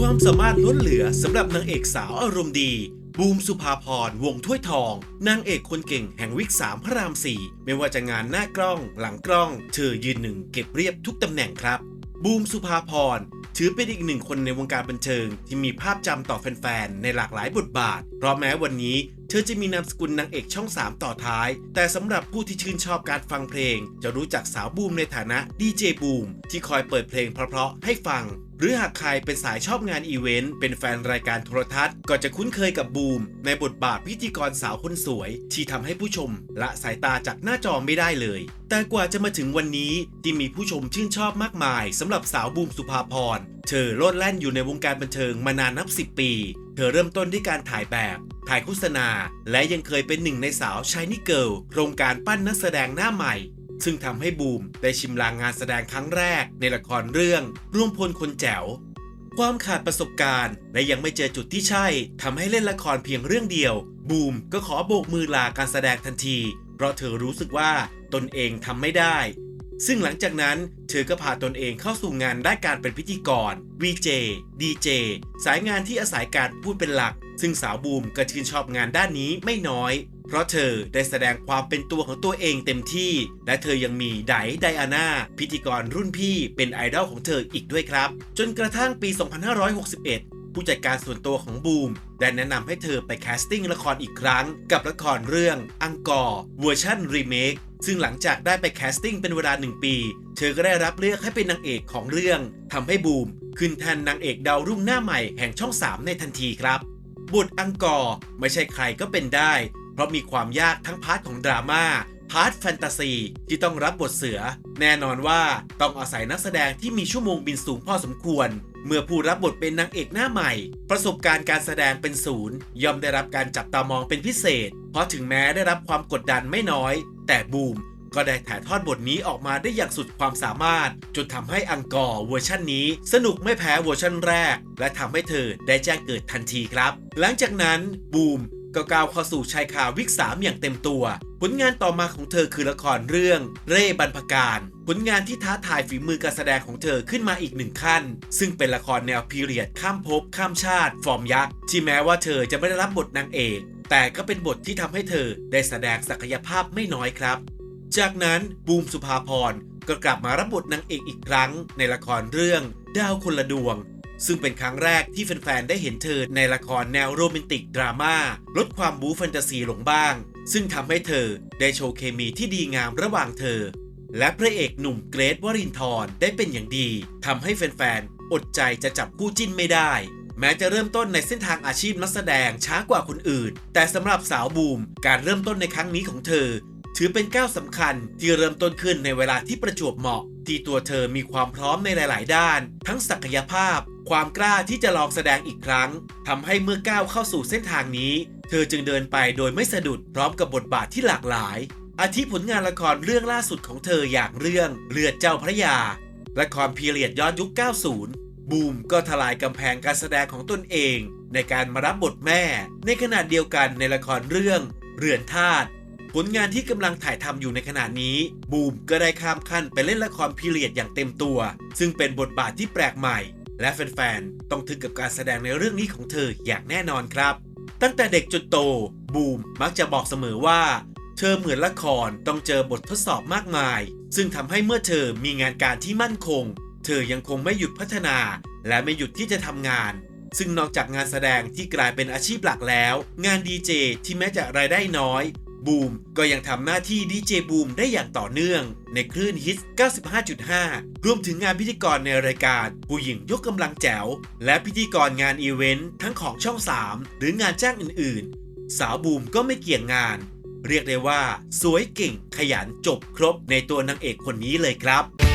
ความสามารถล้นเหลือสำหรับนางเอกสาวอารมณ์ดี บูมสุภาพรวงถ้วยทอง นางเอกคนเก่งแห่งวิกสามพระรามสี่ไม่ว่าจะงานหน้ากล้องหลังกล้อง เธอยืนหนึ่งเก็บเรียบทุกตำแหน่งครับ บูมสุภาพรถือเป็นอีกหนึ่งคนในวงการบันเทิง ที่มีภาพจำต่อแฟนๆ ในหลากหลายบทบาท เพราะแม้วันนี้เธอจะมีนามสกุลนางเอกช่อง 3 ต่อท้าย แต่สำหรับผู้ที่ชื่นชอบการฟังเพลง จะรู้จักสาวบูมในฐานะดีเจบูมที่คอยเปิดเพลงเพราะๆให้ฟัง หรือหากใครเป็นสายชอบงานอีเวนต์ เป็นแฟนรายการโทรทัศน์ ก็จะคุ้นเคยกับบูม ในบทบาทพิธีกรสาวคนสวย ที่ทำให้ผู้ชมละสายตาจากหน้าจอไม่ได้เลย แต่กว่าจะมาถึงวันนี้ที่มีผู้ชมชื่นชอบมากมายสำหรับสาวบูมสุภาพรเธอโลดแล่นอยู่ในวงการบันเทิงมานานนับ 10 ปี เธอเริ่มต้นด้วยการถ่ายแบบ ถ่ายโฆษณา และยังเคยเป็นหนึ่งในสาวชายนิเกิลโครงการปั้นนักแสดงหน้าใหม่ ซึ่งทำให้บูมได้ชิมลางงานแสดงครั้งแรกในละครเรื่อง ร่วมพลคนแจ๋ว ความขาดประสบการณ์ และยังไม่เจอจุดที่ใช่ทำให้เล่นละครเพียงเรื่องเดียว บูมก็ขอโบกมือลาการแสดงทันที เพราะเธอรู้สึกว่าตนเองทำไม่ได้ ซึ่งหลังจากนั้น เธอก็พาตนเองเข้าสู่งานด้านการเป็นพิธีกร VJ DJ สายงานที่อาศัยการพูดเป็นหลัก ซึ่งสาวบูมก็ชื่นชอบงานด้านนี้ไม่น้อย เพราะเธอได้แสดงความเป็นตัวของตัวเองเต็มที่ และเธอยังมีไดไดอาน่าพิธีกรรุ่นพี่เป็นไอดอลของเธออีกด้วยครับ จนกระทั่งปี 2561 ผู้จัดการส่วนตัวของบูมได้แนะนำให้เธอไปแคสติ้งละครอีกครั้ง กับละครเรื่องอังกอร์เวอร์ชันรีเมคซึ่งหลังจากได้ไปแคสติ้งเป็นเวลาหนึ่งปี เธอก็ได้รับเลือกให้เป็นนางเอกของเรื่องทำให้บูมขึ้นแทนนางเอกดาวรุ่งหน้าใหม่แห่งช่อง 3 ในทันทีครับบทอังกอร์ไม่ใช่ใครก็เป็นได้ เพราะมีความยากทั้งพาร์ทของดราม่าพาร์ทแฟนตาซีที่ต้องรับบทเสือ แน่นอนว่าต้องอาศัยนักแสดงที่มีชั่วโมงบินสูงพอสมควร เมื่อผู้รับบทเป็นนางเอกหน้าใหม่ ประสบการณ์การแสดงเป็นศูนย์ย่อมได้รับการจับตามองเป็นพิเศษ เพราะถึงแม้ได้รับความกดดันไม่น้อย แต่บูมก็ได้ถ่ายทอดบทนี้ออกมาได้อย่างสุดความสามารถ จนทำให้อังกอร์เวอร์ชันนี้ สนุกไม่แพ้เวอร์ชันแรก และทำให้เธอได้แจ้งเกิดทันทีครับ หลังจากนั้นบูม ก็ก้าวเข้าสู่ชายคาวิกสามอย่างเต็มตัว ผลงานต่อมาของเธอคือละครเรื่อง เร่บรรพการ ผลงานที่ท้าทายฝีมือการแสดงของเธอขึ้นมาอีกหนึ่งขั้น ซึ่งเป็นละครแนวพีเรียดข้ามภพข้ามชาติ ฟอร์มยักษ์ที่แม้ว่าเธอจะไม่ได้รับบทนางเอก แต่ก็เป็นบทที่ทำให้เธอได้แสดงศักยภาพไม่น้อยครับ จากนั้นบูมสุภาพรก็กลับมารับบทนางเอกอีกครั้ง ในละครเรื่อง ดาวคนละดวง ซึ่งเป็นครั้งแรกที่แฟนๆ ได้เห็นเธอในละครแนวโรแมนติกดราม่าลดความบู๊แฟนตาซีลงบ้าง ซึ่งทำให้เธอได้โชว์เคมีที่ดีงามระหว่างเธอ และพระเอกหนุ่มเกรทวรินทร์ได้เป็นอย่างดีทำให้แฟนๆ อดใจจะจับคู่จิ้นไม่ได้ แม้จะเริ่มต้นในเส้นทางอาชีพนักแสดงช้ากว่าคนอื่น แต่สำหรับสาวบูมการเริ่มต้นในครั้งนี้ของเธอ ถือเป็นก้าวสำคัญที่เริ่มต้นขึ้นในเวลาที่ประจวบเหมาะ ที่ตัวเธอมีความพร้อมในหลาย ๆ ด้าน ทั้งศักยภาพ ความกล้าที่จะลองแสดงอีกครั้งทำให้เมื่อก้าวเข้าสู่เส้นทางนี้ เธอจึงเดินไปโดยไม่สะดุดพร้อมกับบทบาทที่หลากหลาย อาทิผลงานละครเรื่องล่าสุดของเธออย่างเรื่องเลือดเจ้าพระยา ละครพีเรียดย้อนยุค 90 บูมก็ทลายกำแพงการแสดงของตนเอง ในการมารับบทแม่ ในขณะเดียวกันในละครเรื่องเรือนธาตุผลงานที่กำลังถ่ายทำอยู่ในขณะนี้ บูมก็ได้ข้ามขั้นไปเล่นละครพีเรียดอย่างเต็มตัว ซึ่งเป็นบทบาทที่แปลกใหม่ และแฟนๆ ต้องทึกกับการแสดงในเรื่องนี้ของเธออย่างแน่นอนครับ ตั้งแต่เด็กจนโต บูมมักจะบอกเสมอว่า เธอเหมือนละครต้องเจอบททดสอบมากมาย ซึ่งทำให้เมื่อเธอมีงานการที่มั่นคง เธอยังคงไม่หยุดพัฒนา และไม่หยุดที่จะทำงาน ซึ่งนอกจากงานแสดงที่กลายเป็นอาชีพหลักแล้ว งานดีเจที่แม้จะรายได้น้อย บูมก็ยังทำหน้าที่ดีเจบูมได้อย่างต่อเนื่อง ในคลื่นฮิต 95.5 รวมถึงงานพิธีกรในรายการ ผู้หญิงยกกำลังแจ๋ว และพิธีกรงานอีเวนต์ทั้งของช่อง 3 หรืองานจ้างอื่นๆ สาวบูมก็ไม่เกี่ยงงาน เรียกได้ว่า สวยเก่งขยันจบครบในตัวนางเอกคนนี้เลยครับ